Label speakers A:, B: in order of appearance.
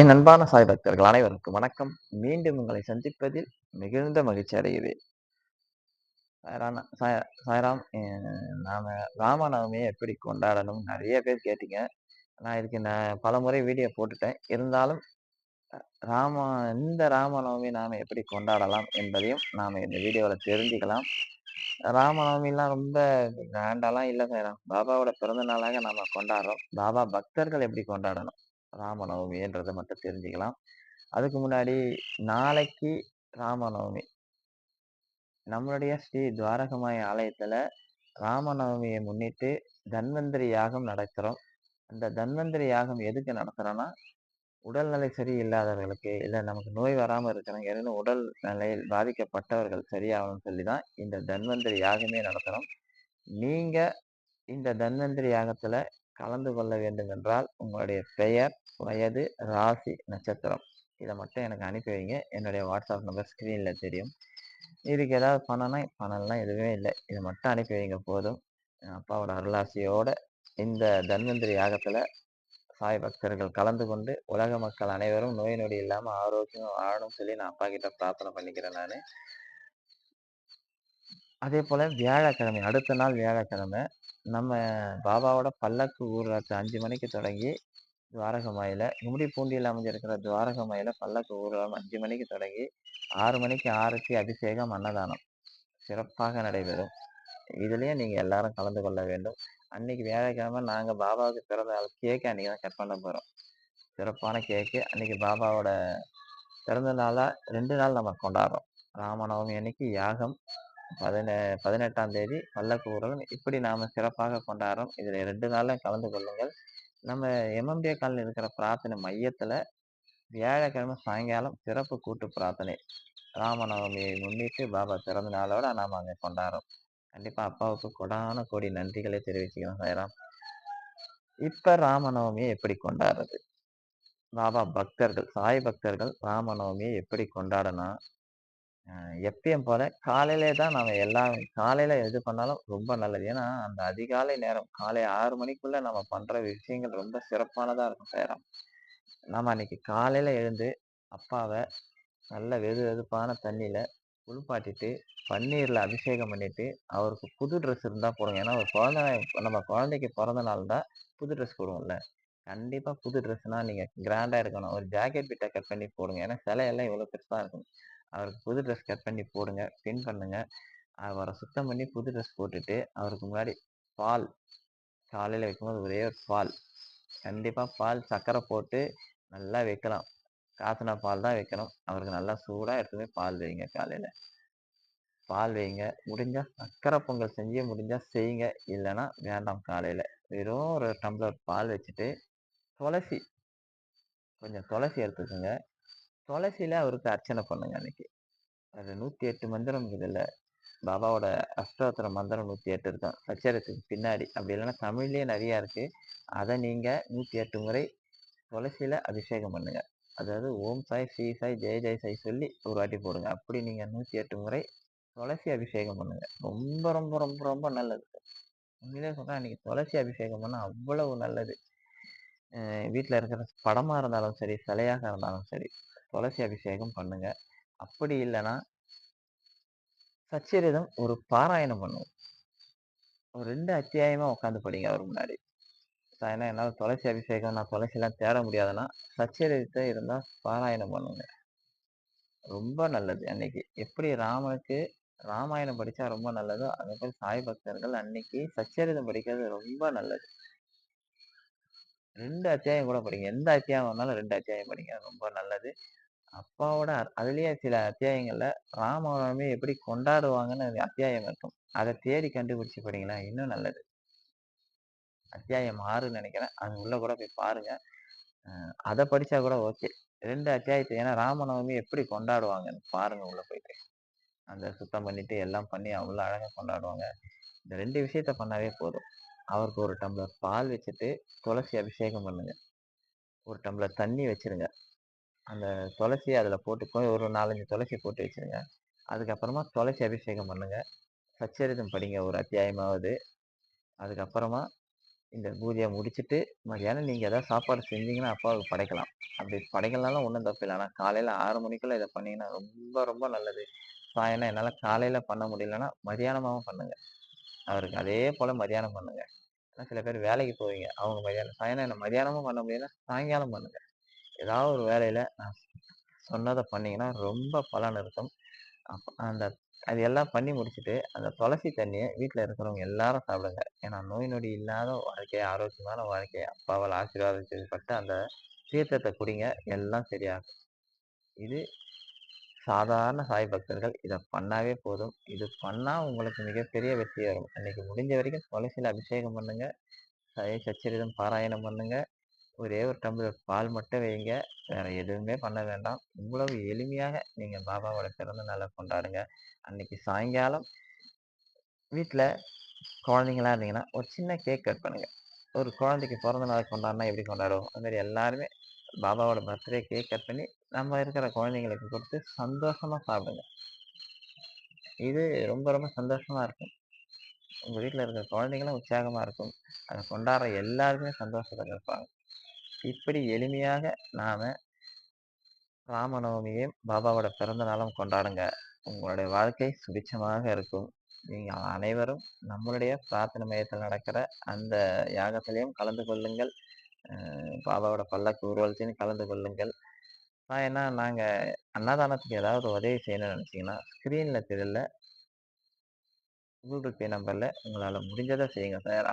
A: என் அன்பான சாய் பக்தர்கள் அனைவருக்கும் வணக்கம். மீண்டும் உங்களை சந்திப்பதில் மிகுந்த மகிழ்ச்சி அடைகிறேன். சாய்ராம் சாய் சாய்ராம் நாம ராமநவமியை எப்படி கொண்டாடணும்? நிறைய பேர் கேட்டீங்க. நான் இதுக்கு நான் பல முறை வீடியோ போட்டுட்டேன். இருந்தாலும் ராம இந்த ராமநவமி நாம எப்படி கொண்டாடலாம் என்பதையும் நாம இந்த வீடியோவில் தெரிஞ்சுக்கலாம். ராமநவமிலாம் ரொம்ப கிராண்டாலாம் இல்லை சாய்ராம். பாபாவோட பிறந்த நாளாக நாம கொண்டாடுறோம். பாபா பக்தர்கள் எப்படி கொண்டாடணும்? ராமநவமின்றதை மட்டும் தெரிஞ்சுக்கலாம். அதுக்கு முன்னாடி நாளைக்கு ராமநவமி. நம்மளுடைய ஸ்ரீ துவாரகமாய ஆலயத்தில் ராமநவமியை முன்னிட்டு தன்வந்திரி யாகம் நடக்கிறோம். அந்த தன்வந்திரி யாகம் எதுக்கு நடக்கிறோன்னா உடல்நிலை சரியில்லாதவர்களுக்கு இல்லை நமக்கு நோய் வராமல் இருக்கிறவங்க ஏதேனும் உடல் நிலையில் பாதிக்கப்பட்டவர்கள் சரியாகணும்னு சொல்லி தான் இந்த தன்வந்திரி யாகமே நடத்துகிறோம் நீங்கள் இந்த தன்வந்திரி யாகத்தில் கலந்து கொள்ள வேண்டும் என்றால் உங்களுடைய பெயர் வயது ராசி நட்சத்திரம். இதை மட்டும் எனக்கு அனுப்பி வைங்க. என்னுடைய வாட்ஸ்அப் நம்பர் ஸ்க்ரீனில் தெரியும். இதுக்கு ஏதாவது பணம்னா பணம்லாம் எதுவுமே இல்லை. இதை மட்டும் அனுப்பி வைங்க. போதும். அப்பாவோட அருளாசியோட இந்த தன்வந்திரி யாகத்தில் சாய் பக்தர்கள் கலந்து கொண்டு உலக மக்கள் அனைவரும் நோய் நொடி இல்லாமல் ஆரோக்கியம் வாழணும் சொல்லி நான் அப்பா கிட்ட பிரார்த்தனை பண்ணிக்கிறேன் நான். அதே போல் வியாழக்கிழமை அடுத்த நாள் வியாழக்கிழமை நம்ம பாபாவோட பல்லக்கு ஊர்வலத்தை அஞ்சு மணிக்கு தொடங்கி துவாரகமாயில கும்மிடி பூண்டியில் அமைஞ்சிருக்கிற துவாரகமாயில பல்லக்கு ஊர்வலம் அஞ்சு மணிக்கு தொடங்கி ஆறு மணிக்கு ஆரத்தி அபிஷேகம் அன்னதானம். சிறப்பாக நடைபெறும். இதுலேயே நீங்கள் எல்லாரும் கலந்து கொள்ள வேண்டும். அன்னைக்கு வியாழக்கிழமை நாங்கள் பாபாவுக்கு பிறந்த நாள் கேக்கு அன்னைக்கு தான் கட் பண்ண போகிறோம் சிறப்பான கேக்கு அன்னைக்கு பாபாவோட பிறந்த நாளாக ரெண்டு நாள் நம்ம கொண்டாடுறோம். ராமநவமி அன்னைக்கு யாகம் பதினே பதினெட்டாம் தேதி பல்லக்கு இப்படி நாம சிறப்பாக கொண்டாடுறோம். இதில் ரெண்டு நாளில் கலந்து கொள்ளுங்கள். நம்ம எம்எம்டிஏ காலில் இருக்கிற பிரார்த்தனை மையத்தில் வியாழக்கிழமை சாயங்காலம் சிறப்பு கூட்டு பிரார்த்தனை. ராமநவமியை முன்னிட்டு பாபா பிறந்த நாளோட நாம் அங்கே கொண்டாடுறோம். கண்டிப்பாக அப்பாவுக்கு கொடான கோடி நன்றிகளை தெரிவிச்சுக்கிறோம் சாய்ராம். இப்போ ராமநவமியை எப்படி கொண்டாடுறது? பாபா பக்தர்கள் சாய் பக்தர்கள் ராமநவமியை எப்படி கொண்டாடணும்? எப்பயும் போல காலையிலே தான் நம்ம எல்லா காலையில எது பண்ணாலும் ரொம்ப நல்லது. ஏன்னா அந்த அதிகாலை நேரம் காலை ஆறு மணிக்குள்ள நம்ம பண்ற விஷயங்கள் ரொம்ப சிறப்பானதா இருக்கும் சேரம் நம்ம அன்னைக்கு காலையில எழுந்து அப்பாவை நல்ல வெது வெதுப்பான தண்ணியில குளிப்பாட்டிட்டு பன்னீர்ல அபிஷேகம் பண்ணிட்டு அவருக்கு புது ட்ரெஸ் இருந்தா போடுங்க. ஏன்னா ஒரு குழந்தை நம்ம குழந்தைக்கு பிறந்த நாள் தான் புது ட்ரெஸ் போடுவோம்ல. கண்டிப்பா புது ட்ரெஸ்னா நீங்க கிராண்டா இருக்கணும். ஒரு ஜாக்கெட் பிட்டை கட் பண்ணி போடுங்க. ஏன்னா சிலையெல்லாம் இவ்வளவு பெருசா இருக்கும். அவருக்கு புது ட்ரெஸ் கட் பண்ணி போடுங்க பின் பண்ணுங்க. அவரை சுத்தம் பண்ணி புது ட்ரெஸ் போட்டுட்டு அவருக்கு முன்னாடி பால் காலையில் வைக்கும்போது ஒரே ஒரு பால். கண்டிப்பாக பால் சக்கரை போட்டு நல்லா வைக்கலாம். காசின பால் தான் வைக்கணும். அவருக்கு நல்லா சூடாக எடுத்துமே பால் வைங்க காலையில். பால் வைங்க. முடிஞ்சால் சக்கரை பொங்கல் செஞ்சு முடிஞ்சால் செய்யுங்க. இல்லைன்னா வேண்டாம் காலையில். வெறும் ஒரு டம்ளர் பால் வச்சுட்டு துளசி கொஞ்சம் துளசி எடுத்துக்கோங்க. துளசியில அவருக்கு அர்ச்சனை பண்ணுங்க அன்னைக்கு. அது நூத்தி எட்டு மந்திரம் இதுல. பாபாவோட அஷ்டோத்திர மந்திரம் நூத்தி எட்டு இருக்கும். சச்சரத்துக்கு பின்னாடி. அப்படி இல்லைன்னா தமிழ்லயே நிறைய இருக்கு. அதை நீங்க நூத்தி எட்டு முறை துளசியில அபிஷேகம் பண்ணுங்க. அதாவது ஓம் சாய் ஸ்ரீ சாய் ஜெய ஜெய சாய் சொல்லி ஒரு வாட்டி போடுங்க. அப்படி நீங்க நூத்தி எட்டு முறை துளசி அபிஷேகம் பண்ணுங்க. ரொம்ப ரொம்ப ரொம்ப ரொம்ப நல்லது. உண்மையிலே சொன்னா அன்னைக்கு துளசி அபிஷேகம் பண்ணா அவ்வளவு நல்லது. வீட்டில் இருக்கிற படமாக இருந்தாலும் சரி சிலையாக இருந்தாலும் சரி துளசி அபிஷேகம் பண்ணுங்க. அப்படி இல்லைன்னா சச்சரிதம் ஒரு பாராயணம் பண்ணுவோம். ஒரு ரெண்டு அத்தியாயமாக உட்காந்து படிங்க அவர் முன்னாடி. ஏன்னா என்னால் துளசி அபிஷேகம் நான் துளசிலாம் தேட முடியாதுன்னா சச்சரிதத்தை இருந்தால் பாராயணம் பண்ணுங்க. ரொம்ப நல்லது அன்னைக்கு. எப்படி ராமனுக்கு ராமாயணம் படித்தா ரொம்ப நல்லதோ அதே மாதிரி சாய் பக்தர்கள் அன்னைக்கு சச்சரிதம் படிக்கிறது ரொம்ப நல்லது. ரெண்டு அத்தியாயம் கூட படிங்க. எந்த அத்தியாயம் வந்தாலும் ரெண்டு அத்தியாயம் படிங்க. ரொம்ப நல்லது. அப்பாவோட அ- அதுலயே சில அத்தியாயங்கள்ல ராமநவமி எப்படி கொண்டாடுவாங்கன்னு ஒரு அத்தியாயம் இருக்கும். அதை தேடி கண்டுபிடிச்சு படிங்களா இன்னும் நல்லது. அத்தியாயம் ஆறுன்னு நினைக்கிறேன். அது உள்ள கூட போய் பாருங்க. அதை படிச்சா கூட ஓகே. ரெண்டு அத்தியாயத்தை ஏன்னா ராமநவமி எப்படி கொண்டாடுவாங்கன்னு பாருங்க உள்ள போயிட்டு. அந்த சுத்தம் பண்ணிட்டு எல்லாம் பண்ணி அவ்வளோ அழகா கொண்டாடுவாங்க. இந்த ரெண்டு விஷயத்த பண்ணாவே போதும். அவருக்கு ஒரு டம்ளர் பால் வச்சுட்டு துளசி அபிஷேகம் பண்ணுங்க. ஒரு டம்ளர் தண்ணி வச்சிருங்க. அந்த துளசி அதில் போட்டு போய் ஒரு நாலஞ்சு துளசி போட்டு வச்சுருங்க. அதுக்கப்புறமா துளசி அபிஷேகம் பண்ணுங்கள் சச்சரிதம் படிங்க ஒரு அத்தியாயமாவது. அதுக்கப்புறமா இந்த பூஜையை முடிச்சுட்டு, மதியானம் நீங்கள் ஏதாவது சாப்பாடு செஞ்சீங்கன்னா, அப்பாவுக்கு படைக்கலாம். அப்படி படைக்கலனாலும் ஒண்ணும் தப்பில்ல. ஆனா காலையில 6 மணிக்குள்ள இத பண்ணீங்கன்னா ரொம்ப, ரொம்ப நல்லது. சாயனா என்னால் காலையில் பண்ண முடியலன்னா, மதியானமாகவும் பண்ணுங்கள் அவருக்கு அதே போல் மதியானம் பண்ணுங்கள் ஆனால் சில பேர் வேலைக்கு போவீங்க. அவங்க மதியானம் சாயங்காலம் என்ன மதியானமும் பண்ண முடியல, சாயங்காலம் பண்ணுங்க. ஏதாவது ஒரு வேலையில நான் சொன்னதை பண்ணீங்கன்னா, ரொம்ப பலன் இருக்கும். அந்த அது எல்லாம் பண்ணி முடிச்சுட்டு, அந்த துளசி தண்ணியை வீட்டில் இருக்கிறவங்க எல்லாரும் சாப்பிடுங்க. ஏன்னா நோய் நொடி இல்லாத வாழ்க்கை, ஆரோக்கியமான வாழ்க்கை அப்பாவால் ஆசீர்வாதப்பட்ட அந்த தீர்த்தத்தை குடிங்க. எல்லாம் சரியாகும். இது சாதாரண சாய் பக்தர்கள் இதை பண்ணாவே போதும். இது பண்ணால் உங்களுக்கு மிகப்பெரிய வெற்றி வரும். அன்னைக்கு முடிஞ்ச வரைக்கும் துளசியில் அபிஷேகம் பண்ணுங்க. சய சச்சரிதம் பாராயணம் பண்ணுங்க. ஒரே ஒரு டம்ளர் பால் மட்டும் வைங்க. வேற எதுவுமே பண்ண வேண்டாம். இவ்வளவு எளிமையாக நீங்கள் பாபாவோட பிறந்த நாளை கொண்டாடுங்க. அன்னைக்கு சாயங்காலம் வீட்டில் குழந்தைங்களா இருந்தீங்கன்னா, ஒரு சின்ன கேக் கட் பண்ணுங்க. ஒரு குழந்தைக்கு பிறந்த நாளை கொண்டாடுனா எப்படி கொண்டாடுவோம்? அது எல்லாருமே பாபாவோட பர்த்டே கேக் கட் பண்ணி, நம்ம இருக்கிற குழந்தைங்களுக்கு கொடுத்து சந்தோஷமாக சாப்பிடுங்க. இது ரொம்ப, ரொம்ப சந்தோஷமாக இருக்கும். உங்கள் வீட்டில் இருக்கிற குழந்தைங்களும் உற்சாகமாக இருக்கும். அதை கொண்டாடுற எல்லாருமே சந்தோஷத்தில் இருப்பாங்க. இப்படி எளிமையாக நாம் ராமநவமியையும், பாபாவோட பிறந்த நாளும் கொண்டாடுங்க. உங்களுடைய வாழ்க்கை சுபிச்சமாக இருக்கும். நீங்கள் அனைவரும் நம்மளுடைய பிரார்த்தனை மையத்தில் நடக்கிற அந்த யாகத்திலையும் கலந்து கொள்ளுங்கள். பாபாவோட பல்லக்கு ஊர்வலத்திலும் கலந்து கொள்ளுங்கள். நான் ஏன்னா நாங்கள் அன்னதானத்துக்கு ஏதாவது உதவி செய்யணும்னு நினச்சிங்கன்னா ஸ்க்ரீனில் தெரியல. கூகுள் பே நம்பரில் உங்களால் முடிஞ்சதை செய்யுங்க. சார்